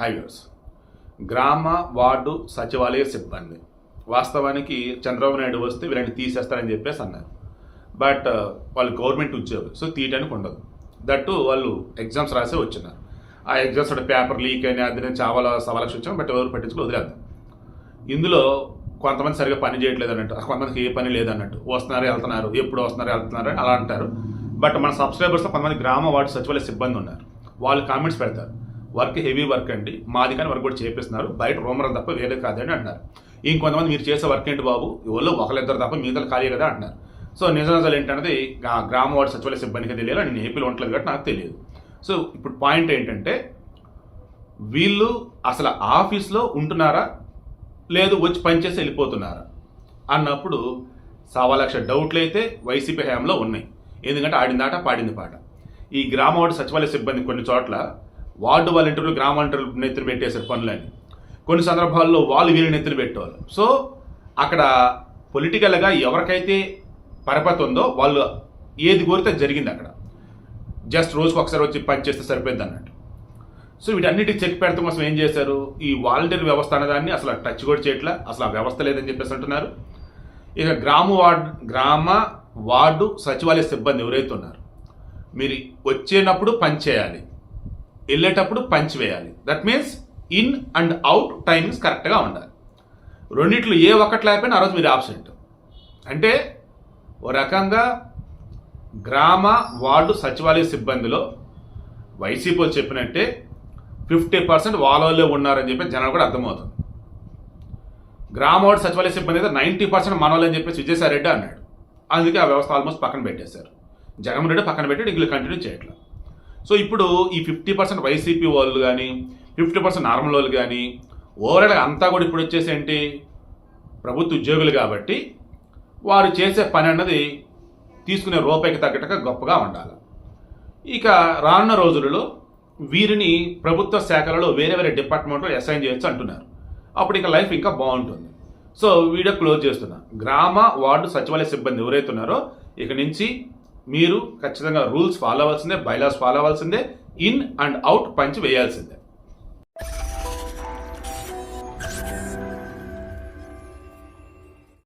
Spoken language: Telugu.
హైవేస్. గ్రామ వార్డు సచివాలయ సిబ్బంది. వాస్తవానికి చంద్రబాబు నాయుడు వస్తే వీళ్ళని తీసేస్తారని చెప్పేసి అన్నారు. బట్ uh, వాళ్ళు గవర్నమెంట్ ఉద్యోగులు సో తీయడానికి ఉండదు. దట్టు వాళ్ళు ఎగ్జామ్స్ రాసే వచ్చినారు. ఆ ఎగ్జామ్స్ పేపర్ లీక్ అని అది చాలా సవాలక్ష వచ్చాం బట్ ఎవరు పట్టించుకుని వదిలేద్దాం. ఇందులో కొంతమంది సరిగా పని చేయట్లేదు అన్నట్టు కొంతమందికి ఏ పని లేదన్నట్టు వస్తున్నారు వెళ్తున్నారు ఎప్పుడు వస్తున్నారు వెళ్తున్నారు అని అలా అంటారు. బట్ మన సబ్స్క్రైబర్స్లో కొంతమంది గ్రామ వార్డు సచివాలయ సిబ్బంది ఉన్నారు. వాళ్ళు కామెంట్స్ పెడతారు. వర్క్ హెవీ వర్క్ అండి. మాది కానీ వర్క్ కూడా చేపిస్తున్నారు. బయట రూమర్ తప్ప వేరే కాదని అంటున్నారు. ఇంకొంతమంది మీరు చేసే వర్క్ ఏంటి బాబు? ఎవరో ఒకరిద్దరు తప్ప మిగతా ఖాళీ కదా అంటున్నారు. సో నిజ నిజాలు ఏంటనేది గ్రామ వార్డు సచివాలయ సిబ్బందికి తెలియాలి. నేను ఏపీలో ఉండలేదు కాబట్టి నాకు తెలియదు. సో ఇప్పుడు పాయింట్ ఏంటంటే వీళ్ళు అసలు ఆఫీస్లో ఉంటున్నారా? లేదు వచ్చి పనిచేసి వెళ్ళిపోతున్నారా? అన్నప్పుడు సవా లక్ష డౌట్లు అయితే వైసీపీ హయాంలో ఉన్నాయి. ఎందుకంటే ఆడిన దాట పాడింది పాట. ఈ గ్రామ వార్డు సచివాలయ సిబ్బంది కొన్ని చోట్ల వార్డు వాలంటీర్లు గ్రామ వాలంటీర్లు నెత్తులు పెట్టేశారు పనులని. కొన్ని సందర్భాల్లో వాళ్ళు వీళ్ళు నెత్తులు పెట్టేవాళ్ళు. సో అక్కడ పొలిటికల్గా ఎవరికైతే పరపతి ఉందో వాళ్ళు ఏది కోరితే జరిగింది అక్కడ. జస్ట్ రోజుకు ఒకసారి వచ్చి పని చేస్తే సరిపోయింది అన్నట్టు. సో వీటన్నిటికి చెక్ పెడతాం కోసం ఏం చేశారు? ఈ వాలంటీర్ వ్యవస్థ అనేదాన్ని అసలు టచ్ కూడా చేయట్లా అసలు ఆ వ్యవస్థ లేదని చెప్పేసి అంటున్నారు. ఇక గ్రామ వార్డు గ్రామ వార్డు సచివాలయ సిబ్బంది ఎవరైతే ఉన్నారు మీరు వచ్చేటప్పుడు పని చేయాలి. వెళ్ళేటప్పుడు పంచి వేయాలి. That means in and out timings కరెక్ట్గా ఉండాలి. రెండిట్లో ఏ ఒక్కటి లేకపోయినా ఆ రోజు మీరు ఆబ్సెంట్ అంటే ఓ రకంగా గ్రామ వార్డు సచివాలయ సిబ్బందిలో వైసీపీ చెప్పినట్టే ఫిఫ్టీ పర్సెంట్ వాళ్ళలో ఉన్నారని చెప్పి జనాలు కూడా అర్థమవుతుంది. గ్రామ వార్డు సచివాలయ సిబ్బంది అయితే నైంటీ పర్సెంట్ మనవాళ్ళు అని చెప్పేసి విజయసాయి రెడ్డి అన్నాడు. అందుకే ఆ వ్యవస్థ ఆల్మోస్ట్ పక్కన పెట్టేశారు. జగన్ రెడ్డి పక్కన పెట్టి ఇందులో కంటిన్యూ చేయట్లేదు. సో ఇప్పుడు ఈ ఫిఫ్టీ పర్సెంట్ వైసీపీ వాళ్ళు కానీ ఫిఫ్టీ పర్సెంట్ నార్మల్ వాళ్ళు కానీ ఓవరాల్ అంతా కూడా ఇప్పుడు వచ్చేసి ఏంటి? ప్రభుత్వ ఉద్యోగులు కాబట్టి వారు చేసే పని అన్నది తీసుకునే రూపాయికి తగ్గట్టుగా గొప్పగా ఉండాలి. ఇక రానున్న రోజులలో వీరిని ప్రభుత్వ శాఖలలో వేరే వేరే డిపార్ట్మెంట్లో అసైన్ చేయొచ్చు అంటున్నారు. అప్పుడు ఇక లైఫ్ ఇంకా బాగుంటుంది. సో వీడియో క్లోజ్ చేస్తున్నా. గ్రామ వార్డు సచివాలయ సిబ్బంది ఎవరైతే ఉన్నారో ఇక నుంచి మీరు ఖచ్చితంగా రూల్స్ ఫాలో అవ్వాల్సిందే బైలాస్ ఫాలో అవ్వాల్సిందే ఇన్ అండ్ అవుట్ పంచి వేయాల్సిందే.